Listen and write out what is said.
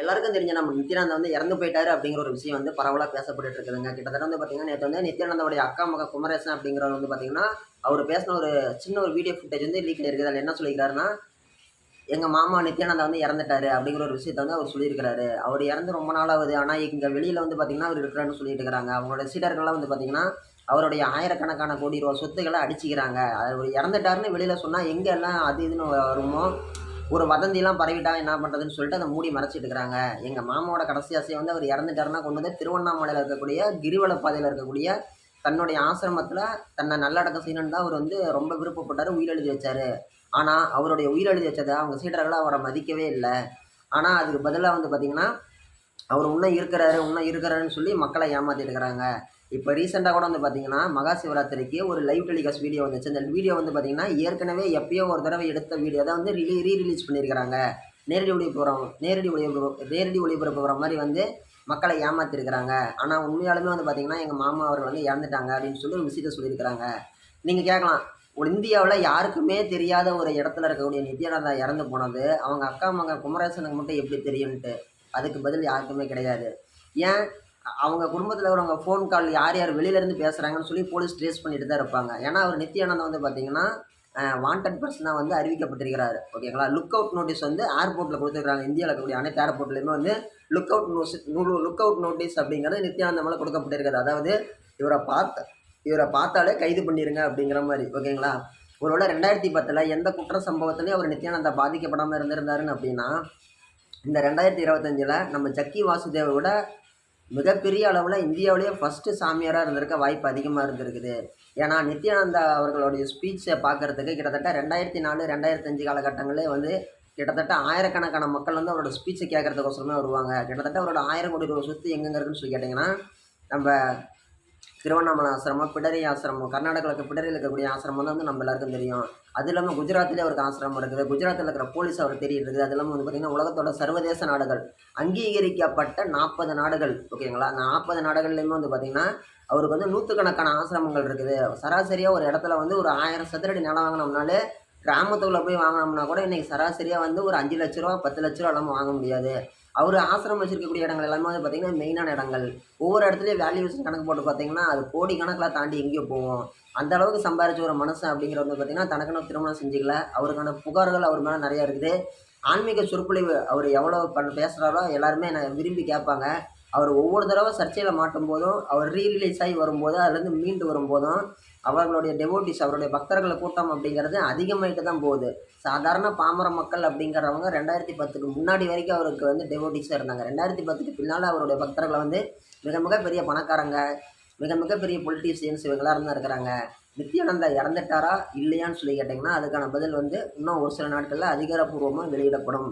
எல்லாருக்கும் தெரிஞ்ச நம்ம நித்யானந்தா வந்து இறந்து போயிட்டாரு அப்படிங்கிற ஒரு விஷயம் வந்து பரவலாக பேசப்பட்டு இருக்குதுங்க. கிட்டத்தட்ட வந்து பார்த்தீங்கன்னா நேற்று வந்து நித்யானந்தோடைய அக்கா மக குமரேசன் அப்படிங்கிறவர் வந்து பார்த்தீங்கன்னா அவர் பேசின ஒரு சின்ன ஒரு வீடியோ ஃபுட்டேஜ் வந்து லீக் இருக்குது அதில் என்ன சொல்லியிருக்காருன்னா எங்கள் மாமா நித்யானந்தா வந்து இறந்துட்டாரு அப்படிங்கிற ஒரு விஷயத்த வந்து அவர் சொல்லியிருக்கிறாரு. அவர் இறந்து ரொம்ப நாள் ஆகுது ஆனால் இங்கே வெளியில் வந்து பார்த்தீங்கன்னா அவர் இருக்கிறான்னு சொல்லிட்டு இருக்கிறாங்க அவங்களோட சீடர்கள்லாம் வந்து பார்த்தீங்கன்னா அவருடைய ஆயிரக்கணக்கான கோடி ரூபா சொத்துக்களை அடிச்சுக்கிறாங்க. அவர் இறந்துட்டாருன்னு வெளியில் சொன்னால் எங்கே எல்லாம் அது இதுன்னு வருமோ ஒரு வதந்திலாம் பரவிட்டாங்க என்ன பண்ணுறதுன்னு சொல்லிட்டு அதை மூடி மறைச்சிட்டு இருக்கிறாங்க. எங்கள் மாமாவோட கடைசி ஆசையை வந்து அவர் இறந்துட்டாருன்னா கொண்டு வந்து திருவண்ணாமலையில் இருக்கக்கூடிய கிரிவல பாதையில் இருக்கக்கூடிய தன்னுடைய ஆசிரமத்தில் தன்னை நல்லடக்கம் செய்யணும்னு தான் அவர் வந்து ரொம்ப விருப்பப்பட்டார் உயிரெழுதி வச்சார். ஆனால் அவருடைய உயிரெழுதி வச்சதை அவங்க சீடர்களை அவரை மதிக்கவே இல்லை. ஆனால் அதுக்கு பதிலாக வந்து பார்த்திங்கன்னா அவர் இன்னும் இருக்கிறாரு இன்னும் இருக்கிறாருன்னு சொல்லி மக்களை ஏமாத்திட்டு இருக்கிறாங்க. இப்போ ரீசெண்டாக கூட வந்து பார்த்தீங்கன்னா மகா சிவராத்திரிக்கு ஒரு லைவ் டெலிகாஸ்ட் வீடியோ வந்துச்சு. அந்த வீடியோ வந்து பார்த்தீங்கன்னா ஏற்கனவே எப்பயோ ஒரு தடவை எடுத்த வீடியோ தான் வந்து ரிலீ ரீ ரிலீஸ் பண்ணியிருக்கிறாங்க. நேரடி ஒளிபரம் நேரடி ஒளிபரப்பு நேரடி ஒளிபரப்பு போகிற மாதிரி வந்து மக்களை ஏமாத்திருக்கிறாங்க ஆனால் உண்மையாலுமே வந்து பார்த்தீங்கன்னா எங்கள் மாமா அவர்கள் வந்து இறந்துட்டாங்க அப்படின்னு சொல்லி ஒரு விஷயத்தை சொல்லியிருக்கிறாங்க. நீங்கள் கேட்கலாம். ஒரு இந்தியாவில் யாருக்குமே தெரியாத ஒரு இடத்துல இருக்கக்கூடிய நித்யானந்தா இறந்து போனது. அவங்க அக்கா மகன் குமரேசனுக்கு மட்டும் எப்படி தெரியும்ன்ட்டு. அதுக்கு பதில் யாருக்குமே கிடையாது. ஏன்? அவங்க குடும்பத்தில் இருக்கிறவங்க ஃபோன் கால் யார் யார் வெளியிலேருந்து பேசுகிறாங்கன்னு சொல்லி போலீஸ் ட்ரேஸ் பண்ணிட்டு தான் இருப்பாங்க. ஏன்னா அவர் நித்யானந்தம் வந்து பார்த்தீங்கன்னா வாண்டட் பர்சனாக வந்து அறிவிக்கப்பட்டிருக்கிறாரு. ஓகேங்களா லுக் அவுட் நோட்டீஸ் வந்து ஏர்போர்ட்டில் கொடுத்துருக்காங்க. இந்தியாவில் இருக்கக்கூடிய அனைத்து ஏர்போர்ட்லேயுமே வந்து லுக் அவுட் நோஸ் லுக் அவுட் நோட்டீஸ் அப்படிங்கிறது நித்யானந்தா மேலே கொடுக்கப்பட்டிருக்கிறது. அதாவது இவரை பார்த்து இவரை பார்த்தாலே கைது பண்ணிடுங்க அப்படிங்கிற மாதிரி. ஓகேங்களா ஒருவேளை ரெண்டாயிரத்தி பத்தில் எந்த குற்ற சம்பவத்துலேயும் அவர் நித்யானந்தா பாதிக்கப்படாமல் இருந்திருந்தாருன்னு அப்படின்னா இந்த ரெண்டாயிரத்தி இருபத்தஞ்சில் நம்ம ஜக்கி வாசுதேவை விட மிகப்பெரிய அளவில் இந்தியாவிலேயே ஃபஸ்ட்டு சாமியாராக இருந்திருக்க வாய்ப்பு அதிகமாக இருந்திருக்குது. ஏன்னா நித்யானந்தா அவர்களுடைய ஸ்பீச்சை பார்க்குறதுக்கு கிட்டத்தட்ட ரெண்டாயிரத்தி நாலு ரெண்டாயிரத்தஞ்சு காலகட்டங்களே வந்து கிட்டத்தட்ட ஆயிரக்கணக்கான மக்கள் வந்து அவரோட ஸ்பீச்சை கேட்குறதுக்கோசரமே வருவாங்க. கிட்டத்தட்ட அவரோட ஆயிரம் கோடி ரூபா சொத்து எங்கெங்க இருக்குன்னு சொல்லி கேட்டிங்கன்னா நம்ம திருவண்ணாமலை ஆசிரமம் பிடரி ஆசிரமம் கர்நாடகாவில் பிடரியில் இருக்கக்கூடிய ஆசிரமம் தான் வந்து நம்ம எல்லாருக்கும் தெரியும். அது இல்லாமல் குஜராத்திலே அவருக்கு ஆசிரமம் இருக்குது. குஜராத்தில் இருக்கிற போலீஸ் அவர் தெரியுது இருக்குது. அது இல்லாமல் வந்து பார்த்திங்கன்னா உலகத்தோட சர்வதேச நாடுகள். அங்கீகரிக்கப்பட்ட நாற்பது நாடுகள். ஓகேங்களா அந்த நாற்பது நாடுகள்லையுமே வந்து பார்த்திங்கன்னா அவருக்கு வந்து நூற்றுக்கணக்கான ஆசிரமங்கள் இருக்குது. சராசரியாக ஒரு இடத்துல வந்து ஒரு ஆயிரம் சதுரடி நிலம் வாங்கினோம்னாலே கிராமத்துக்குள்ளே போய் வாங்கினோம்னா கூட இன்றைக்கி சராசரியாக வந்து ஒரு அஞ்சு லட்ச ரூபா பத்து லட்ச ரூபா இல்லாமல் வாங்க முடியாது. அவர் ஆசிரமம் வச்சிருக்கக்கூடிய இடங்கள் எல்லாமே வந்து பார்த்திங்கன்னா மெயினான இடங்கள். ஒவ்வொரு இடத்துலையும் வேல்யூஷன் கணக்கு போட்டு பார்த்தீங்கன்னா அது கோடி கணக்கில் தாண்டி எங்கேயோ போகும். அந்த அளவுக்கு சம்பாரிச்ச ஒரு மனுஷன் அப்படிங்கிறது வந்து பார்த்திங்கன்னா தனக்குன்னு திருமணம் செஞ்சுக்கல. அவருக்கான புகார்கள் அவர் மேலே நிறையா இருக்குது. ஆன்மீக சொற்பொழிவு அவர் எவ்வளோ பண் பேசுகிறாரோ எல்லாருமே என்னை விரும்பி கேட்பாங்க. அவர் ஒவ்வொரு தடவை சர்ச்சையில் மாட்டும் போதும் அவர் ரீரிலீஸ் ஆகி வரும்போது அதுலேருந்து மீண்டு வரும்போதும் அவர்களுடைய டெவோட்டிஸ் அவருடைய பக்தர்கள் கூட்டம் அப்படிங்கிறது அதிகமாகிட்டு தான் போகுது. சாதாரண பாமர மக்கள் அப்படிங்கிறவங்க ரெண்டாயிரத்தி பத்துக்கு முன்னாடி வரைக்கும் அவருக்கு வந்து டெவோட்டிஸாக இருந்தாங்க. ரெண்டாயிரத்தி பத்துக்கு பின்னால் அவருடைய பக்தர்களை வந்து மிக மிக பெரிய பணக்காரங்க மிக மிக பெரிய பொலிட்டீஷியன்ஸ் இவங்களாக தான் இருக்கிறாங்க. நித்யானந்தா இறந்துட்டாரா இல்லையான்னு சொல்லி கேட்டிங்கன்னா அதுக்கான பதில் வந்து இன்னும் ஒரு சில நாட்களில் அதிகாரப்பூர்வமாக வெளியிடப்படும்.